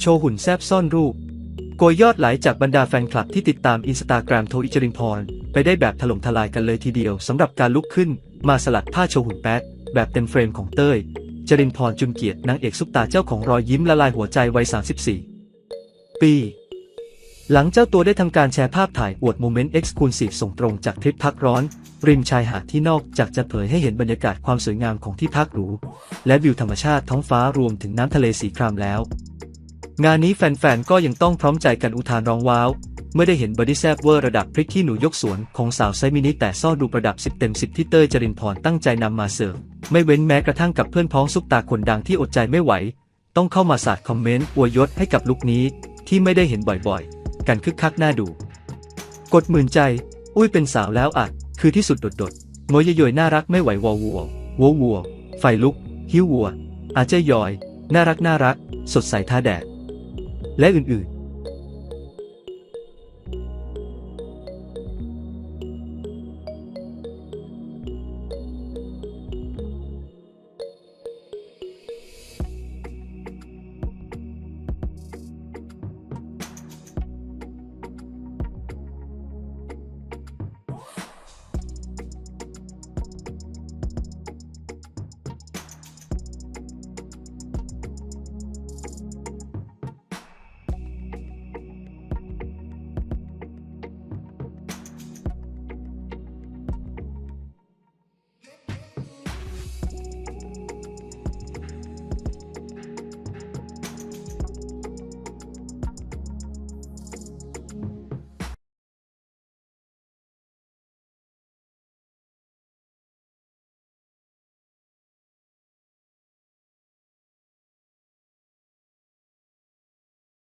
โชว์หุ่นแซบซ่อนรูป โกยยอดไหลจากบรรดาแฟนคลับที่ติดตามอินสตาแกรมโทอิจรินพร ไปได้แบบถล่มทลายกันเลยทีเดียวสำหรับการลุกขึ้น มาสลัดผ้าโชว์หุ่นแป๊ดแบบเต็มเฟรมของเต้ย จรินพรจุนเกียรตินางเอกซุปตาเจ้าของรอยยิ้มละลายหัวใจวัย 34 ปี หลังเจ้าตัวได้ทำการแชร์ภาพถ่ายอวดโมเมนต์เอ็กซ์คลูซีฟส่งตรงจากทริปพักร้อน ริมชายหาดที่นอกจากจะเผยให้เห็นบรรยากาศความสวยงามของที่พักหรู และวิวธรรมชาติท้องฟ้ารวมถึงน้ำทะเลสีครามแล้ว งานนี้แฟนๆ ก็ยังต้องพร้อมใจกันอุทานร้องว้าว เมื่อได้เห็นบอดี้แซบเวอร์ระดับพริกขี้หนูยกสวนของสาวไซมินิแต่ซ่อดูประดับ 10 เต็ม 10 ที่เต้ยจรินพรตั้งใจนำมาเสิร์ฟไม่เว้นแม้กระทั่งกับเพื่อนพ้องซุปตาคนดังที่อดใจไม่ไหว ต้องเข้ามาสาดคอมเมนต์อวยยศให้กับลุคนี้ ที่ไม่ได้เห็นบ่อยๆ กันคึกคักน่าดู กดหมื่นใจ อุ้ยเป็นสาวแล้วอะ คือที่สุดโดดๆงอยยอยน่ารักไม่ไหววอวัววัววัวไฟลุกหิ้ววัวอาเจยอย น่ารักน่ารัก สดใสท่าแดด และอื่นๆ